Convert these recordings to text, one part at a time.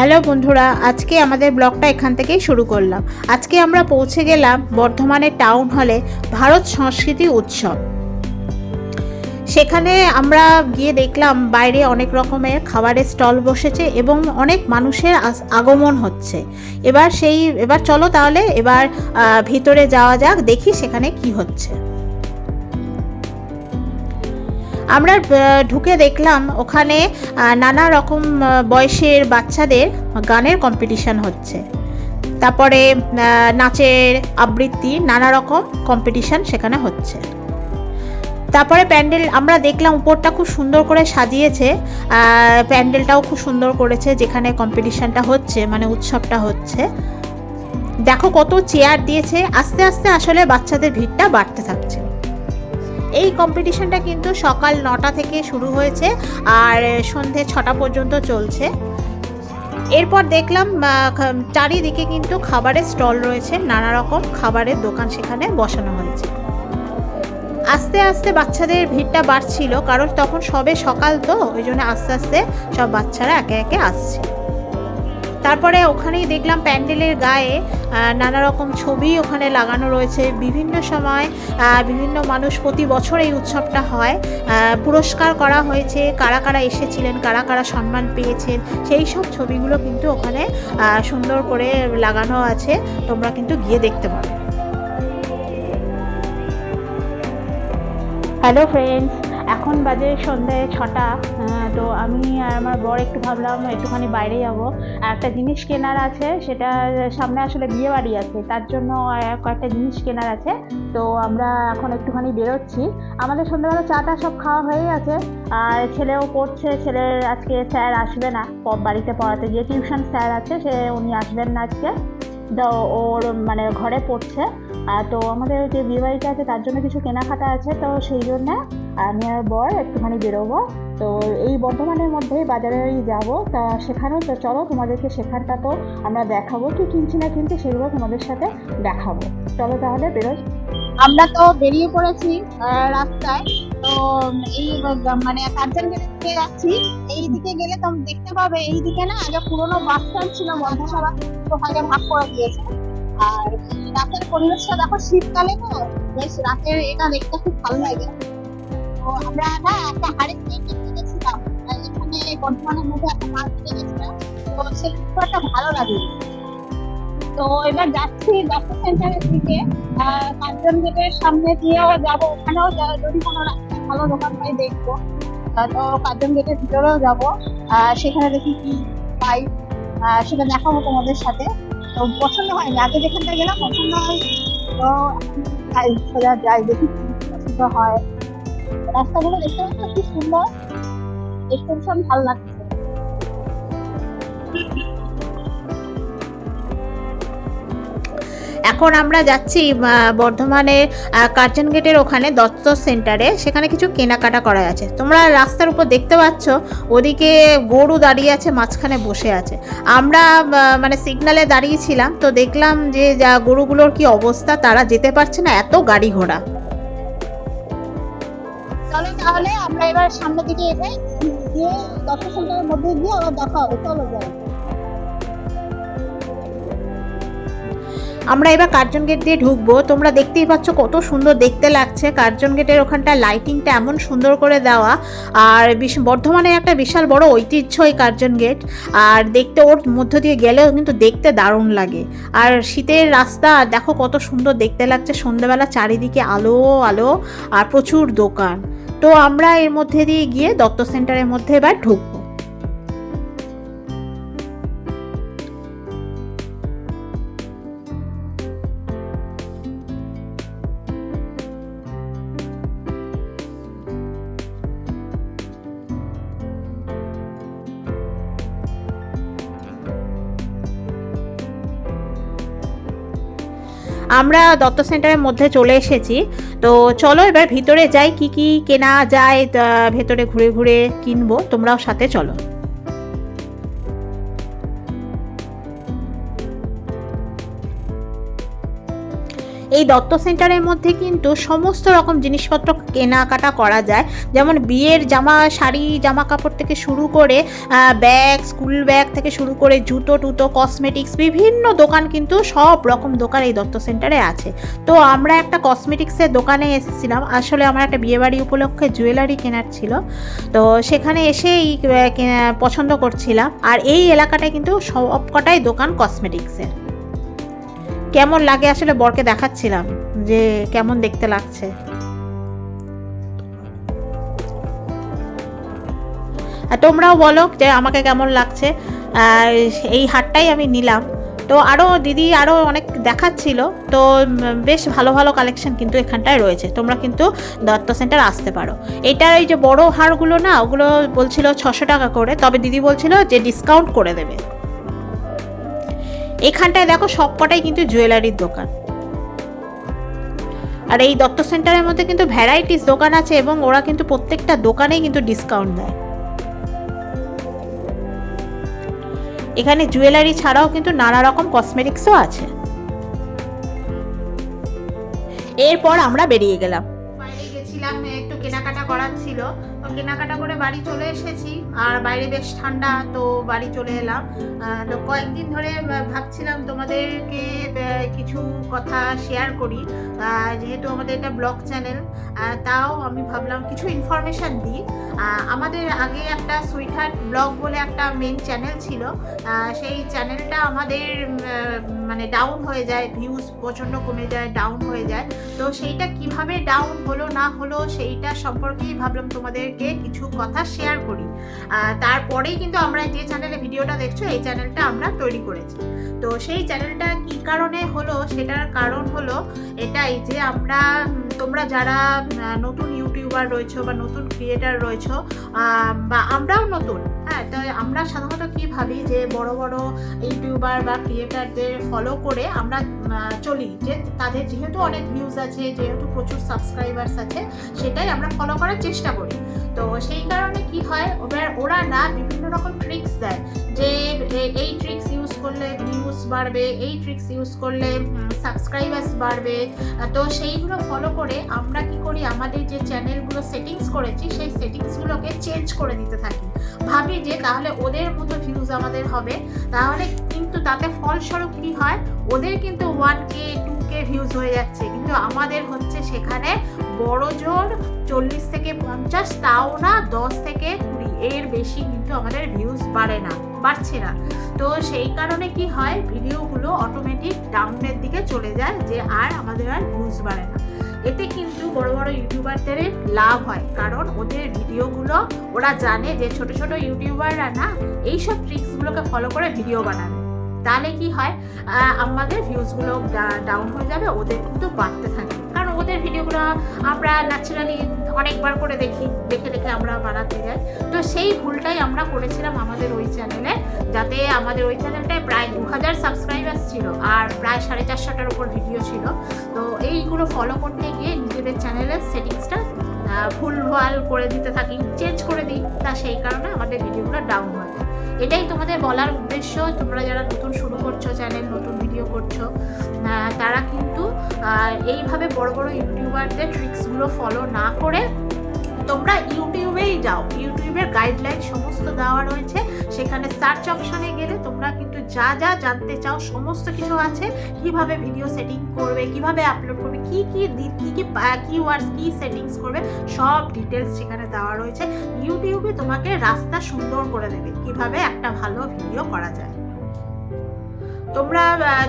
Hello বন্ধুরা, আজকে আমাদের ব্লগটা এখান থেকেই শুরু করলাম। আজকে আমরা পৌঁছে গেলাম বর্ধমানের টাউন হলে ভারত সংস্কৃতি উৎসব। সেখানে আমরা গিয়ে দেখলাম বাইরে অনেক রকমের খাবারের স্টল বসেছে এবং অনেক মানুষের আগমন হচ্ছে। এবার সেই এবার চলো তাহলে, এবার ভিতরে যাওয়া যাক, দেখি সেখানে কি হচ্ছে। আমরা ঢুকে দেখলাম ওখানে নানা রকম বয়সের বাচ্চাদের গানের কম্পিটিশন হচ্ছে। তারপরে নাচের আবৃত্তি, নানা রকম কম্পিটিশন সেখানে হচ্ছে। তারপরে প্যান্ডেল, আমরা দেখলাম উপরটা খুব সুন্দর করে সাজিয়েছে প্যান্ডেলটাও খুব সুন্দর করেছে, যেখানে কম্পিটিশনটা হচ্ছে মানে উৎসবটা হচ্ছে। দেখো কত চেয়ার দিয়েছে, আস্তে আস্তে আসলে বাচ্চাদের ভিড়টা বাড়তে থাকছে। এই কম্পিটিশনটা কিন্তু সকাল নটা থেকে শুরু হয়েছে আর সন্ধে ছটা পর্যন্ত চলছে। এরপর দেখলাম চারিদিকে কিন্তু খাবারের স্টল রয়েছে, নানা রকম খাবারের দোকান সেখানে বসানো হয়েছে। আস্তে আস্তে বাচ্চাদের ভিড়টা বাড়ছিল, কারণ তখন সবে সকাল তো, ওই জন্য আস্তে আস্তে সব বাচ্চারা একে একে আসছে। তারপরে ওখানেই দেখলাম প্যান্ডেলের গায়ে নানা রকম ছবি ওখানে লাগানো রয়েছে। বিভিন্ন সময় বিভিন্ন মানুষ প্রতি বছর এই উৎসবটা হয়। পুরস্কার করা হয়েছে। কারা কারা এসেছিলেন, কারা কারা সম্মান পেয়েছেন, সেই সব ছবিগুলো কিন্তু ওখানে সুন্দর করে লাগানো আছে। তোমরা কিন্তু গিয়ে দেখতে পারো হ্যালো ফ্রেন্ডস এখন বাজে সন্ধ্যে ছটা তো আমি আর আমার বর একটু ভাবলাম একটুখানি বাইরে যাব। একটা জিনিস কেনার আছে, সেটা সামনে আসলে বিয়ে বাড়ি আছে, তার জন্য কয়েকটা জিনিস কেনার আছে। তো আমরা এখন একটুখানি বেরোচ্ছি। আমাদের সন্ধ্যেবেলা চাটা সব খাওয়া হয়ে গেছে। আর ছেলেও পড়ছে ছেলের আজকে স্যার আসবে না বাড়িতে পড়াতে গিয়ে টিউশন স্যার আছে, সে উনি আসবেন না আজকে। ওর মানে ঘরে পড়ছে। তো আমাদের যে বিয়ে বাড়িটা আছে, তার জন্য কিছু কেনাকাটা আছে, তো সেই জন্য আমি আর বর একটুখানি বেরোবো। তো এই বর্ধমানের মধ্যেই বাজারেই যাব, তা সেখানেও তো চলো, তোমাদেরকে সেখানটা তো আমরা দেখাবো, কি কিনছি না কিনছি সেগুলো তোমাদের সাথে দেখাবো। চলো তাহলে বেরোই। আমরা তো বেরিয়ে পড়েছি রাস্তায়। তো এই মানে কার্জন যাচ্ছি। এই দিকে গেলে তোমরা দেখতে পাবে এই দিকে না, আগে পুরোনো বাস স্ট্যান্ড ছিল তো ভাগে ভাগ করে দিয়েছে। আর রাতের পরিবেশটা দেখো শীতকালে তো, বেশ রাতের এটা দেখতে খুব ভালো লাগে। তো আমরা না একটা হাড়ির কিনতে গেছিলাম এখানে বর্ধমানের মধ্যে একটা মার্কেটে গেছিলাম। তো সেটা একটা ভালো লাগে। তো এবার যাচ্ছি ডক্টর সেন্টারের দিকে কাঞ্চন গেটের সামনে দিয়েও যাব। ওখানেও যদি কোনো রাস্তায় ভালো দোকান পাই দেখব। তো কাঞ্চন গেটের ভিতরেও যাব। সেখানে দেখি কি পাই। সেটা দেখাবো তোমাদের সাথে। তো পছন্দ হয়নি। আগে যেখানটা গেলাম, পছন্দ হয়। তো যাই সোজা দেখি পছন্দ হয়। রাস্তাগুলো দেখতে পাচ্ছ কি সুন্দর। দেখতে ভীষণ ভালো লাগছে। এখন আমরা যাচ্ছি আহ, বর্ধমানের কার্জন গেটের ওখানে দত্ত সেন্টারে সেখানে কিছু কেনাকাটা করা আছে। তোমরা রাস্তার উপর দেখতে পাচ্ছ ওদিকে গরু দাঁড়িয়ে আছে মাঝখানে বসে আছে। আমরা মানে সিগনালে দাঁড়িয়েছিলাম তো দেখলাম যে যা গরুগুলোর কি অবস্থা তারা যেতে পারছে না এত গাড়ি ঘোড়া। তাহলে আমরা এবার সামনের দিকে এগোই গিয়ে দত্ত সেন্টারের মধ্যে গিয়ে আবার দেখা হবে চলো যাই। আমরা এবার কার্জন গেট দিয়ে ঢুকবো। তোমরা দেখতেই পাচ্ছ কত সুন্দর দেখতে লাগছে। কার্জন গেটের ওখানটা লাইটিংটা এমন সুন্দর করে দেওয়া। আর বর্ধমানের একটা বিশাল বড় ঐতিহ্য এই কার্জন গেট। আর দেখতে ওর মধ্য দিয়ে গেলেও কিন্তু দেখতে দারুণ লাগে। আর শীতের রাস্তা, দেখো কত সুন্দর দেখতে লাগছে। সন্ধ্যেবেলা চারিদিকে আলো আলো, আর প্রচুর দোকান। তো আমরা এর মধ্যে দিয়ে গিয়ে দত্ত সেন্টারের মধ্যে এবার ঢুকবো। আমরা দত্ত সেন্টারের মধ্যে চলে এসেছি। তো চলো এবার ভিতরে যাই, কি কি কেনা যায় ভেতরে ঘুরে ঘুরে কিনবো, তোমরাও সাথে চলো। এই দত্ত সেন্টারের মধ্যে কিন্তু সমস্ত রকম জিনিসপত্র কেনাকাটা করা যায়। যেমন বিয়ের জামা, শাড়ি, জামা কাপড় থেকে শুরু করে ব্যাগ, স্কুল ব্যাগ থেকে শুরু করে জুতো, টুতো কসমেটিক্স বিভিন্ন দোকান কিন্তু সব রকম দোকান এই দত্ত সেন্টারে আছে। তো আমরা একটা কসমেটিক্সের দোকানে এসেছিলাম। আসলে আমার একটা বিয়েবাড়ি উপলক্ষে জুয়েলারি কেনার ছিল। তো সেখানে এসে এই পছন্দ করছিলাম। আর এই এলাকাটায় কিন্তু সব কটাই দোকান কসমেটিক্সের কেমন লাগে আসলে বরকে দেখাচ্ছিলাম, যে কেমন দেখতে লাগছে। আর তোমরাও বলো যে আমাকে কেমন লাগছে, আর এই হাটটাই আমি নিলাম। তো আরও দিদি আরও অনেক দেখাচ্ছিল, তো বেশ ভালো ভালো কালেকশন কিন্তু এখানটায় রয়েছে। তোমরা কিন্তু দত্ত সেন্টার আসতে পারো। এটার এই যে বড় হারগুলো না, ওগুলো বলছিল ছশো টাকা করে, তবে দিদি বলছিল যে ডিসকাউন্ট করে দেবে। এখানটায় দেখো সবকটাই কিন্তু জুয়েলারির দোকান। আর এই দত্ত সেন্টারের মধ্যে কিন্তু ভ্যারাইটিস দোকান আছে এবং ওরা কিন্তু প্রত্যেকটা দোকানেই কিন্তু ডিসকাউন্ট দেয়। এখানে জুয়েলারি ছাড়াও কিন্তু নানা রকম কসমেটিক্সও আছে। এরপর আমরা বেরিয়ে গেলাম। বাইরে গেছিলাম, একটু কেনাকাটা করার ছিল। কেনাকাটা করে বাড়ি চলে এসেছি। আর বাইরে বেশ ঠান্ডা, তো বাড়ি চলে এলাম। তো কয়েকদিন ধরে ভাবছিলাম তোমাদেরকে কিছু কথা শেয়ার করি। যেহেতু আমাদের এটা ব্লগ চ্যানেল তাও আমি ভাবলাম কিছু ইনফরমেশান দিই। আমাদের আগে একটা সুইটহার্ট ব্লগ বলে একটা মেন চ্যানেল ছিল। সেই চ্যানেলটা আমাদের মানে ডাউন হয়ে যায় ভিউজ প্রচণ্ড কমে যায় ডাউন হয়ে যায়। সেইটা কীভাবে ডাউন হলো, না হলো, সেইটা সম্পর্কেই ভাবলাম তোমাদেরকে কিছু কথা শেয়ার করি। তারপরেই কিন্তু আমরা যে চ্যানেলে ভিডিওটা দেখছ, এই চ্যানেলটা আমরা তৈরি করেছি। তো সেই চ্যানেলটা কি কারণে হলো? সেটার কারণ হলো এটাই যে আমরা তোমরা যারা নতুন ইউটিউবার রয়েছো বা নতুন ক্রিয়েটার রয়েছো বা আমরাও নতুন হ্যাঁ তো আমরা সাধারণত কী ভাবি যে বড় বড় ইউটিউবার বা ক্রিয়েটারদের ফলো করে আমরা চলি। যে তাদের যেহেতু অনেক ভিউজ আছে, যেহেতু প্রচুর সাবস্ক্রাইবার্স আছে, সেটাই আমরা ফলো করার চেষ্টা করি। তো সেই কারণে কি হয়, ওরা ওরা না বিভিন্ন রকম ট্রিক্স দেয়। যে এই ট্রিক্স ইউজ করলে ভিউজ বাড়বে, এই ট্রিক্স ইউজ করলে সাবস্ক্রাইবার্স বাড়বে। তো সেইগুলো ফলো করে আমরা কি করি, আমাদের যে চ্যানেলগুলো সেটিংস করেছি, সেই সেটিংসগুলোকে চেঞ্জ করে দিতে থাকি। ভাবি যে তাহলে ওদের মতো ভিউজ আমাদের হবে। তাহলে কিন্তু তাতে ফলস্বরূপ কি হয়? ওদের কিন্তু one K two K views হয়ে যাচ্ছে। কিন্তু আমাদের হচ্ছে সেখানে বড় জোর চল্লিশ থেকে পঞ্চাশ, তাও না দশ থেকে কুড়ি। এর বেশি কিন্তু আমাদের ভিউজ বাড়ে না, বাড়ছে না। তো সেই কারণে কি হয়? ভিডিওগুলো অটোমেটিক ডাউনের দিকে চলে যায় যে আর আমাদের আর ভিউজ বাড়ে না। এতে কিন্তু বড় বড় ইউটিউবারদের লাভ হয়। কারণ ওদের ভিডিওগুলো ওরা জানে যে ছোট ছোট ইউটিউবাররা না, এইসব ট্রিক্সগুলোকে ফলো করে ভিডিও বানাবে তাহলে কি হয়? আমাদের ভিউজগুলো ডাউন হয়ে যাবে, ওদের কিন্তু বাড়তে থাকে। কারণ ওদের ভিডিওগুলো আমরা ন্যাচারালি অনেকবার করে দেখি, দেখে দেখে আমরা বানাতে যাই। তো সেই ভুলটাই আমরা করেছিলাম আমাদের ওই চ্যানেলে যাতে আমাদের ওই চ্যানেলটায় প্রায় দু হাজার সাবস্ক্রাইবার্স ছিল, আর প্রায় সাড়ে চারশোটার উপর ভিডিও ছিল। তো এইগুলো ফলো করতে গিয়ে নিজেদের চ্যানেলের সেটিংসটা ভুলভাল করে দিতে থাকি চেঞ্জ করে দিই, তা সেই কারণে আমাদের ভিডিওগুলো ডাউন হয়ে যায়। এটাই তোমাদের বলার উদ্দেশ্য। তোমরা যারা নতুন শুরু করছ চ্যানেল নতুন ভিডিও করছ তারা কিন্তু এইভাবে বড় বড় ইউটিউবারদের ট্রিক্সগুলো ফলো না করে তোমরা ইউটিউবেই যাও। ইউটিউবের গাইডলাইন সমস্ত দেওয়া রয়েছে। সেখানে সার্চ অপশানে গেলে তোমরা কিন্তু যা যা জানতে চাও, সমস্ত কিছু আছে। কীভাবে ভিডিও সেটিং করবে, কীভাবে আপলোড করবে, কি কি কি কি কিওয়ার্ডস কি সেটিংস করবে, সব ডিটেলস সেখানে দেওয়া রয়েছে। ইউটিউবে তোমাকে রাস্তা সুন্দর করে দেবে কীভাবে একটা ভালো ভিডিও করা যায়। তোমরা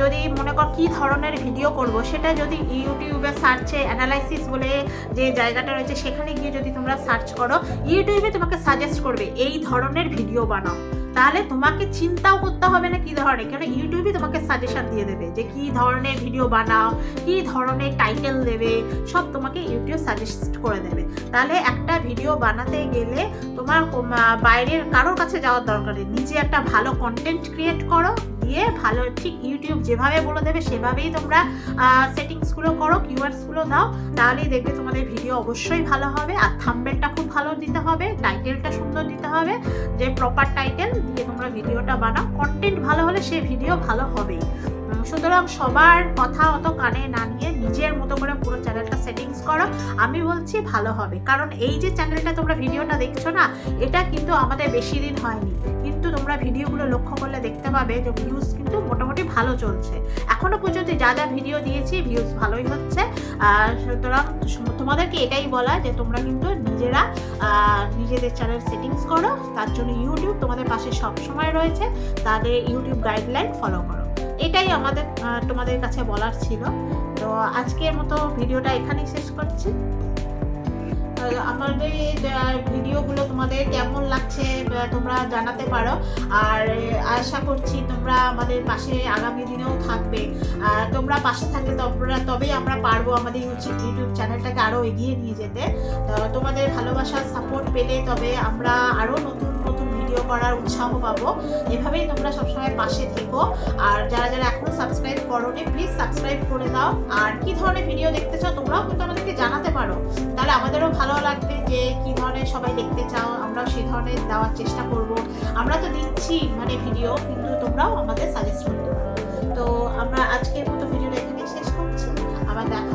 যদি মনে কর কি ধরনের ভিডিও করব, সেটা যদি ইউটিউবে সার্চে অ্যানালাইসিস বলে যে জায়গাটা রয়েছে, সেখানে গিয়ে যদি তোমরা সার্চ করো, ইউটিউবে তোমাকে সাজেস্ট করবে, এই ধরনের ভিডিও বানাও। তাহলে তোমাকে চিন্তাও করতে হবে না কি ধরনের কারণ ইউটিউবে তোমাকে সাজেশন দিয়ে দেবে যে কি ধরনের ভিডিও বানাও, কি ধরনের টাইটেল দেবে, সব তোমাকে ইউটিউব সাজেস্ট করে দেবে। তাহলে একটা ভিডিও বানাতে গেলে তোমার বাইরের কারোর কাছে যাওয়ার দরকার নেই। নিজে একটা ভালো কন্টেন্ট ক্রিয়েট করো, দিয়ে ভালো ঠিক ইউটিউব যেভাবে বলে দেবে সেভাবেই তোমরা সেটিংসগুলো করো কিওয়ার্ডসগুলো দাও, তাহলেই দেখবে তোমাদের ভিডিও অবশ্যই ভালো হবে। আর থাম্বেলটা খুব ভালো দিতে হবে টাইটেলটা সুন্দর দিতে হবে, যে প্রপার টাইটেল দিয়ে তোমরা ভিডিওটা বানাও। কন্টেন্ট ভালো হলে সে ভিডিও ভালো হবেই। সুতরাং সবার কথা অত কানে না নিয়ে নিজের মতো করে পুরো চ্যানেলটা সেটিংস করো। আমি বলছি ভালো হবে। কারণ এই যে চ্যানেলটা তোমরা ভিডিওটা দেখছ না, এটা কিন্তু আমাদের বেশি দিন হয়নি। কিন্তু তোমরা ভিডিওগুলো লক্ষ্য করলে দেখতে পাবে যে ভিউজ কিন্তু মোটামুটি ভালো চলছে। এখনও পর্যন্ত যা যা ভিডিও দিয়েছি ভিউজ ভালোই হচ্ছে। সুতরাং তোমাদেরকে এটাই বলা যে তোমরা কিন্তু নিজেরা নিজেদের চ্যানেল সেটিংস করো। তার জন্য ইউটিউব তোমাদের পাশে সব সময় রয়েছে। তাদের ইউটিউব গাইডলাইন ফলো করো। এটাই আমাদের তোমাদের কাছে বলার ছিল। তো আজকের মতো ভিডিওটা এখানেই শেষ করছি। আমাদের ভিডিওগুলো তোমাদের কেমন লাগছে তোমরা জানাতে পারো। আর আশা করছি তোমরা আমাদের পাশে আগামী দিনেও থাকবে। আর তোমরা পাশে থাকলে তোমরা তবেই আমরা পারব আমাদের ইউটিউব ইউটিউব চ্যানেলটাকে আরও এগিয়ে নিয়ে যেতে। তোমাদের ভালোবাসার সাপোর্ট পেলে তবে আমরা আরও নতুন ভিডিও করার উৎসাহ পাবো। এভাবেই তোমরা সবসময় পাশে থেকো। আর যারা যারা এখনও সাবস্ক্রাইব করোনি প্লিজ সাবস্ক্রাইব করে দাও। আর কি ধরনের ভিডিও দেখতে চাও, তোমরাও কিন্তু আমাদেরকে জানাতে পারো। তাহলে আমাদেরও ভালো লাগবে যে কি ধরনের সবাই দেখতে চাও, আমরাও সেই ধরনের দেওয়ার চেষ্টা করব। আমরা তো দিচ্ছি মানে ভিডিও কিন্তু তোমরাও আমাদের সাজেস্ট করতে পারো। তো আমরা আজকের মতো ভিডিওটা এখানে শেষ করছি। আবার দেখা